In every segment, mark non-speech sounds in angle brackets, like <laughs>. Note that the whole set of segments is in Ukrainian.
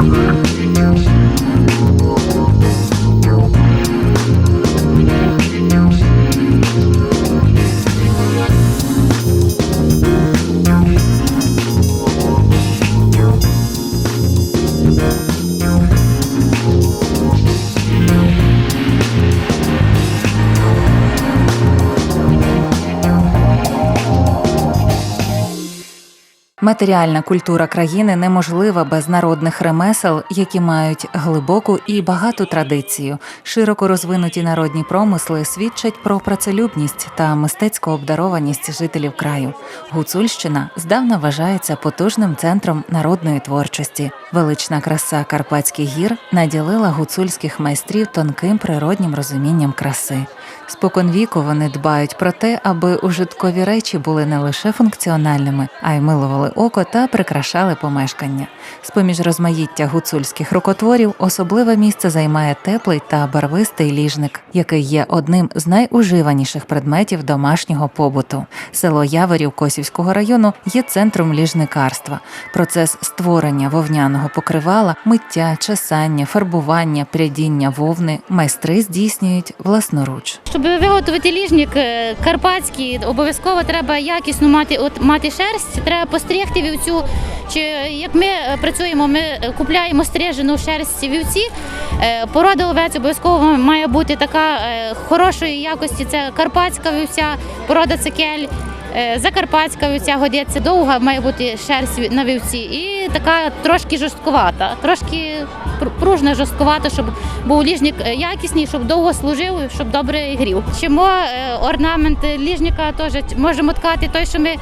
Thank you. Матеріальна культура країни неможлива без народних ремесел, які мають глибоку і багату традицію. Широко розвинуті народні промисли свідчать про працелюбність та мистецьку обдарованість жителів краю. Гуцульщина здавна вважається потужним центром народної творчості. Велична краса Карпатських гір наділила гуцульських майстрів тонким природнім розумінням краси. Споконвіку вони дбають про те, аби ужиткові речі були не лише функціональними, а й милували око та прикрашали помешкання. З поміж розмаїття гуцульських рукотворів особливе місце займає теплий та барвистий ліжник, який є одним з найуживаніших предметів домашнього побуту. Село Яворів Косівського району є центром ліжникарства. Процес створення вовняного покривала, миття, чесання, фарбування, прядіння вовни майстри здійснюють власноруч. Щоб виготовити ліжник е, карпатський, обов'язково треба якісно мати от мати шерсть, треба постригти вівцю. Чи як ми працюємо, ми купляємо стрижену шерсть вівці. Е, Порода овець обов'язково має бути така е, хорошої якості. Це карпатська вівця, порода цикель. е, Закарпатська вівця годиться довга, має бути шерсть на вівці, і така трошки жорсткувата, трошки пружна, жорсткувата, щоб був ліжник якісний, щоб довго служив, щоб добре грів. Е, орнамент ліжника теж можемо ткати той, що ми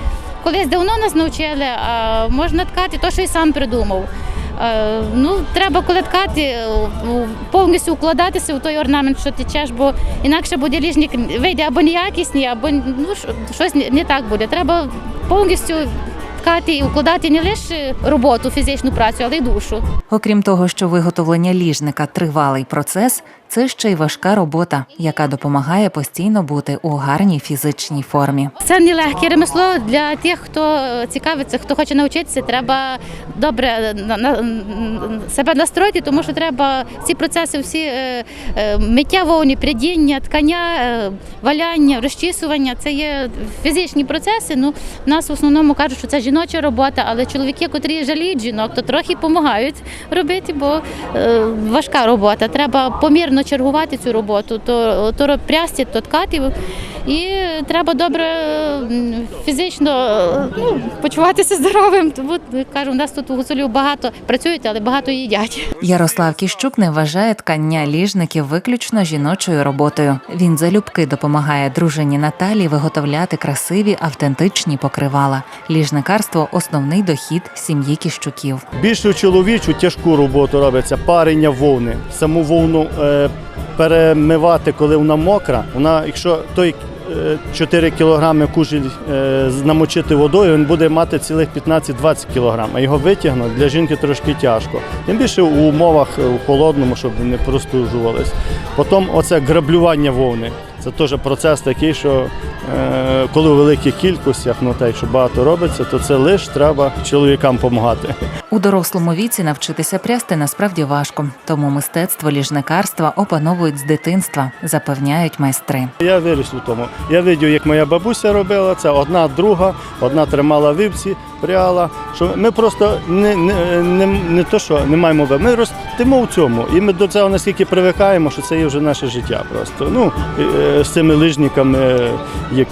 колись давно нас навчили, а можна ткати той, що і сам придумав. Ну, треба коли ткати, повністю вкладатися в той орнамент, що течеш, бо інакше буде ліжник вийде або неякісний, або ну, щось не так буде. Треба повністю ткати і вкладати не лише роботу, фізичну працю, але й душу. Окрім того, що виготовлення ліжника тривалий процес, це ще й важка робота, яка допомагає постійно бути у гарній фізичній формі. Це нелегке ремесло для тих, хто е, цікавиться, хто хоче навчитися. Треба добре на- себе настроїти, тому що треба ці процеси, всі е, е, миття вовні, прядіння, ткання, е, валяння, розчісування. Це є фізичні процеси. Ну, нас в основному кажуть, що це жіноча робота, але чоловіки, котрі жаліють жінок, то трохи допомагають робити, бо е, важка робота. Треба помірно чергувати цю роботу, то, то прясти, то ткати. І треба добре фізично е, ну, почуватися здоровим. Тому кажу, у нас тут у гуцулів багато працюють, але багато їдять. Ярослав Кіщук не вважає ткання ліжників виключно жіночою роботою. Він залюбки допомагає дружині Наталі виготовляти красиві автентичні покривала. Ліжникарство основний дохід сім'ї Кіщуків. Більшу чоловічу тяжку роботу робиться парення вовни. Саму вовну е, перемивати, коли вона мокра. Вона, якщо той е, 4 кілограми кужель е, намочити водою, він буде мати цілих 15-20 кілограм. А його витягнути для жінки трошки тяжко. Тим більше у умовах е, у холодному, щоб не простужувались. Потім оце граблювання вовни. Це теж процес такий, що е, коли у великих кількостях, ну так, якщо багато робиться, то це лише треба чоловікам допомагати. У дорослому віці навчитися прясти насправді важко, тому мистецтво ліжникарства опановують з дитинства, запевняють майстри. Я виріс у тому. Я бачив, як моя бабуся робила це, одна, друга, одна тримала вівці, пряла. Що ми просто не, не, не, не то, що не маємо ви, ми ростемо в цьому. І ми до цього наскільки привикаємо, що це є вже наше життя просто. Ну, е, з цими лижниками, як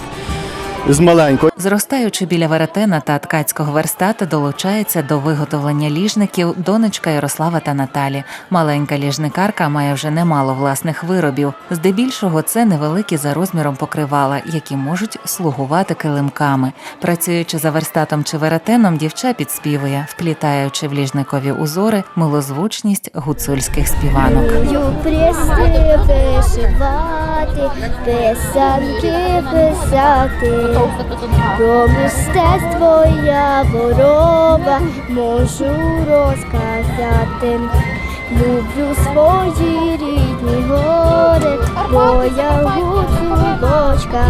з маленького. Зростаючи біля веретена та ткацького верстата, долучається до виготовлення ліжників донечка Ярослава та Наталі. Маленька ліжникарка має вже немало власних виробів. Здебільшого це невеликі за розміром покривала, які можуть слугувати килимками. Працюючи за верстатом чи веретеном, дівча підспівує, вплітаючи в ліжникові узори милозвучність гуцульських співанок. Писанки писати. Про мистецтво я ворова можу розказати. Люблю свої рідні гори, моя гуцулочка.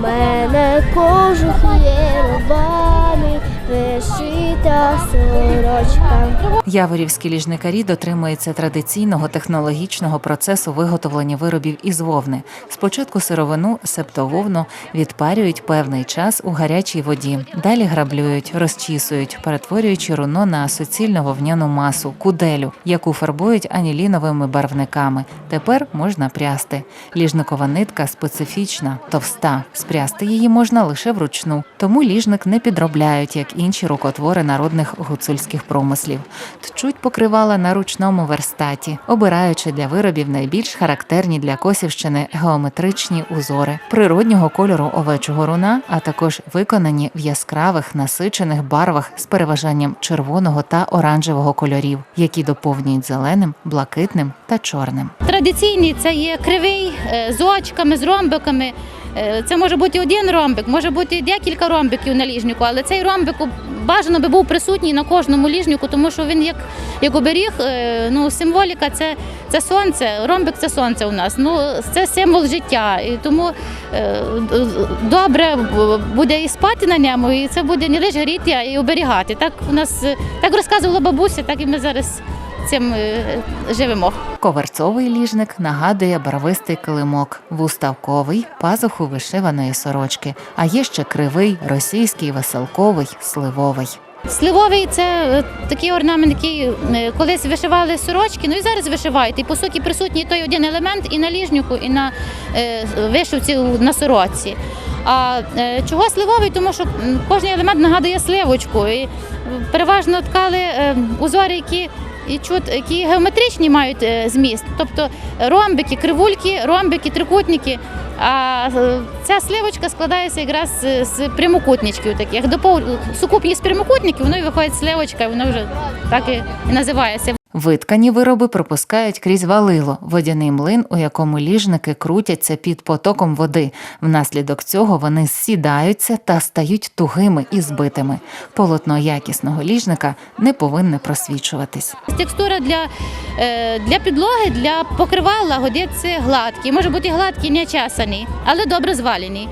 Мене кожух є рваний, вишита сорочка. Яворівські ліжникарі дотримуються традиційного технологічного процесу виготовлення виробів із вовни. Спочатку сировину, себто вовну, відпарюють певний час у гарячій воді. Далі граблюють, розчісують, перетворюючи руно на суцільну вовняну масу, куделю, яку фарбують аніліновими барвниками. Тепер можна прясти. Ліжникова нитка специфічна, товста. Спрясти її можна лише вручну, тому ліжник не підробляють, як інші рукотвори народних гуцульських промислів. Тчуть покривала на ручному верстаті, обираючи для виробів найбільш характерні для Косівщини геометричні узори природнього кольору овечого руна, а також виконані в яскравих насичених барвах з переважанням червоного та оранжевого кольорів, які доповнюють зеленим, блакитним та чорним. Традиційний це є кривий е, з очками, з ромбиками. Е, Це може бути один ромбик, може бути декілька ромбиків на ліжнику, але цей ромбик бажано би був присутній на кожному ліжнику, тому що він як, як оберіг, е, ну, символіка це, це сонце, ромбик це сонце у нас. Ну, це символ життя. І тому е, добре буде і спати на ньому, і це буде не лише гріти, а й оберігати. Так у нас так розказувала бабуся, так і ми зараз цим е, живемо. Коверцовий ліжник нагадує барвистий килимок, вуставковий пазуху вишиваної сорочки, а є ще кривий, російський, веселковий, сливовий. Сливовий це е, такий орнамент, який е, колись вишивали сорочки, ну і зараз вишивають. І по суті присутній той один елемент і на ліжнику, і на вишивці на сорочці. А чого сливовий? Тому що кожен елемент нагадує сливочку. І переважно ткали узори, які і чут, які геометричні мають е, зміст, тобто ромбики, кривульки, ромбики, трикутники. А е, ця сливочка складається якраз з- з прямокутничків таких. Допов... Сукупність прямокутників, воно і виходить сливочка, і воно вже так і називається. Виткані вироби пропускають крізь валило, водяний млин, у якому ліжники крутяться під потоком води. Внаслідок цього вони сідаються та стають тугими і збитими. Полотно якісного ліжника не повинне просвічуватись. Текстура для, е, для підлоги, для покривала годиться гладкий. Може бути гладкий, не чесаний, але добре звалений.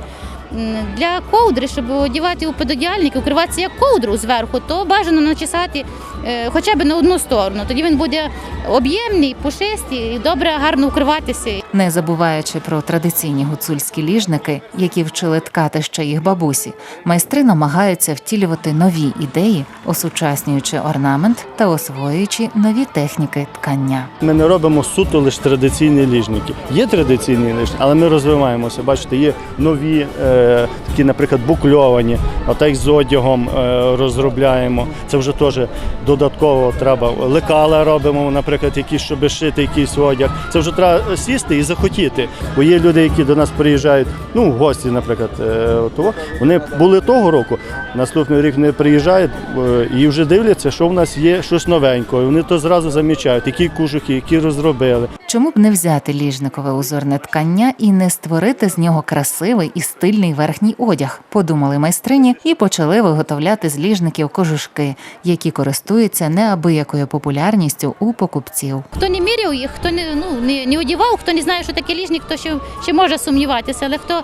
Для ковдри, щоб одягати у пододіальник, укриватися як ковдру зверху, то бажано начесати е, хоча б на одну сторону. Тоді він буде об'ємний, пушистий і добре гарно укриватися. Не забуваючи про традиційні гуцульські ліжники, які вчили ткати ще їх бабусі, майстри намагаються втілювати нові ідеї, осучаснюючи орнамент та освоюючи нові техніки ткання. Ми не робимо суто лише традиційні ліжники. Є традиційні ліжники, але ми розвиваємося. Бачите, є нові, е, такі, наприклад, букльовані, отак з одягом е, розробляємо. Це вже теж додатково треба. Лекала робимо, наприклад, якісь, щоб шити якийсь одяг. Це вже треба сісти і захотіти. Бо є люди, які до нас приїжджають, ну, гості, наприклад, е, того. вони були того року, наступний рік не приїжджають е, і вже дивляться, що в нас є щось новенького. І вони то зразу замічають, які кожухи, які розробили. Чому б не взяти ліжникове узорне ткання і не створити з нього красивий і стильний верхній одяг? Подумали майстрині і почали виготовляти з ліжників кожушки, які користуються неабиякою популярністю у покупців. Хто не міряв їх, хто не, ну, не, не одівав, хто не знає, що таке ліжник, то ще, ще може сумніватися. Але хто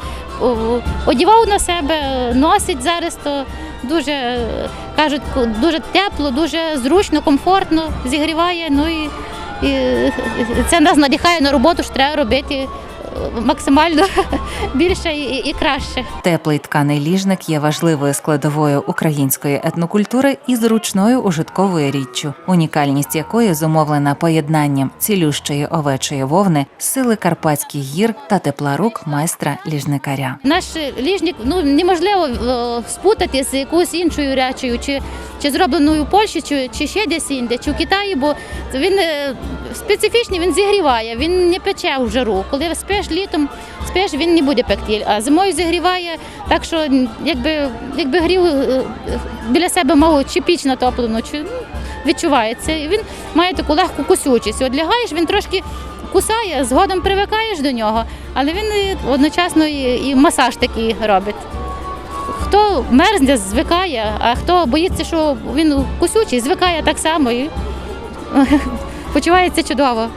одівав на себе, носить зараз, то дуже кажуть, дуже тепло, дуже зручно, комфортно, зігріває. Ну і, і це нас надихає на роботу, що треба робити максимально <laughs> більше і, і краще. Теплий тканий ліжник є важливою складовою української етнокультури і зручною ужитковою річчю, унікальність якої зумовлена поєднанням цілющої овечої вовни, сили карпатських гір та тепла рук майстра ліжникаря. Наш ліжник ну неможливо е, спутати з якоюсь іншою речею, чи, чи зробленою в Польщі, чи, чи ще десь інде, чи в Китаї, бо він е, специфічний, він зігріває, він не пече в жару. Коли спиш літом, спиш, він не буде пекти, а зимою зігріває, так що якби, якби грів е, біля себе мав чи піч натоплену, чи ну, відчувається. І він має таку легку кусючість. От лягаєш, він трошки кусає, згодом привикаєш до нього, але він одночасно і, і масаж такий робить. Хто мерзне, звикає, а хто боїться, що він кусючий, звикає так само і <laughs> почувається чудово.